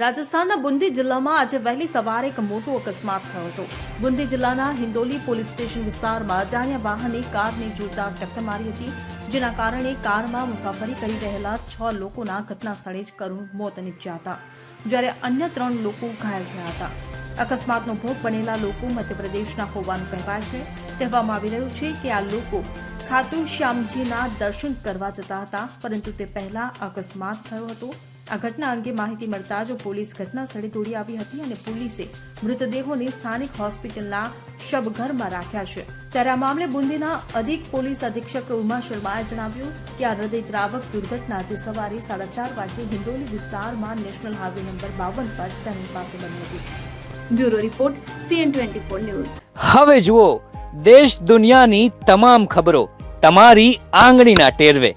રાજસ્થાનના બુંદી જિલ્લામાં આજે વહેલી સવારે એક મોટો અકસ્માત થયો હતો. બુંદી જિલ્લાના હિંદોલી પોલીસ સ્ટેશન વિસ્તારમાં અજાણ્યા વાહને કારને જોરદાર ટક્કર મારી હતી, જેના કારણે કારમાં મુસાફરી કરી રહેલા છ લોકોના ઘટના સ્થળે જ કરુણ મોત નીપજ્યા હતા જ્યારે અન્ય ત્રણ લોકો ઘાયલ થયા હતા. અકસ્માતનો ભોગ બનેલા લોકો મધ્યપ્રદેશના હોવાનું કહેવાય છે. કહેવામાં આવી રહ્યું છે કે આ લોકો ખાટુ શ્યામજીના દર્શન કરવા જતા હતા, પરંતુ તે પહેલા અકસ્માત થયો હતો. આ ઘટના અંગે માહિતી મળતા જ પોલીસ ઘટના સ્થળે દોડી આવી હતી અને પોલીસે મૃતદેહોને સ્થાનિક હોસ્પિટલના શબઘરમાં રાખ્યા છે. ત્યારે આ મામલે બુંદીના અધિક પોલીસ અધિક્ષક ઉમા શર્માએ જણાવ્યું કે આ હૃદયદ્રાવક દુર્ઘટના આજે સવારે સાડા ચાર વાગે હિંડોલી વિસ્તારમાં નેશનલ હાઈવે નંબર બાવન પર ટનલ પાસે બની હતી. Bureau report, CN twenty news. હવે જુઓ, દેશ દુનિયાની તમામ ખબરો, તમારી આંગળીના ટેરવે.